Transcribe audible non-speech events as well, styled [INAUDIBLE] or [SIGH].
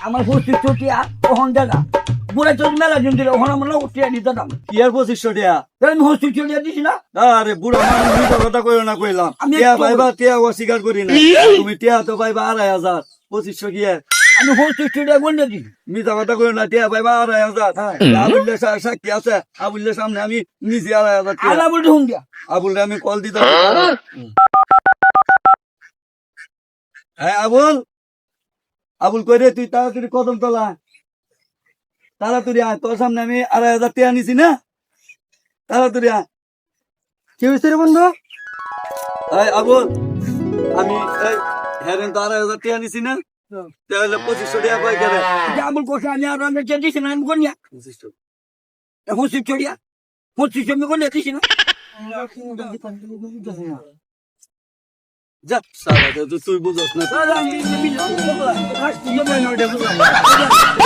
আমার পঁচিশ টিয়া ওখান দেখা বুড়া চোখ মেলা দিন দিলে ওখানে আমরা টিয়া নিতে দাম। কি আর পঁচিশশো টিয়া তাহলে আমি পঁচিশ টিয়া দিছি না? আরে বুড়া মানুষ মিথ্যা কথা কইও না কইলাম। আমি টিয়া পাইবা টিয়া অস্বীকার করি না তুমি টিয়া তো পাইবা আড়াই হাজার। পঁচিশশো কি আর? আমি পঁচিশ টিয়া গুণ দিছি মিথ্যা কথা কইও না টিয়া পাইবা আড়াই হাজার। আবুল্লে সা- সাক্ষী আছে। আবুল্লে সামনে আমি নিজে আড়াই হাজার টিয়া। বলতে শুন দিয়া। আবুলরে আমি কল দিতে হ্যাঁ আবুল? আবুল কই রে তুই তাড়াতাড়ি কদম তোলা তাড়াতাড়ি আয় তোর সামনে আমি আড়াই হাজার টিয়া নিছি না তাড়াতাড়ি আয় কি হয়েছে রে বন্ধু এই আবুল আমি এই হ্যাঁ তো আড়াই হাজার টিয়া নিছি না তাহলে পঁচিশশো টাকা কয় গেলে আমল কোষা আমি আর আমি দিছি না আমি কোন পঁচিশশো পঁচিশ টিয়া পঁচিশ আমি কোন দিছি না যা সারা তুই বুঝস না। [LAUGHS]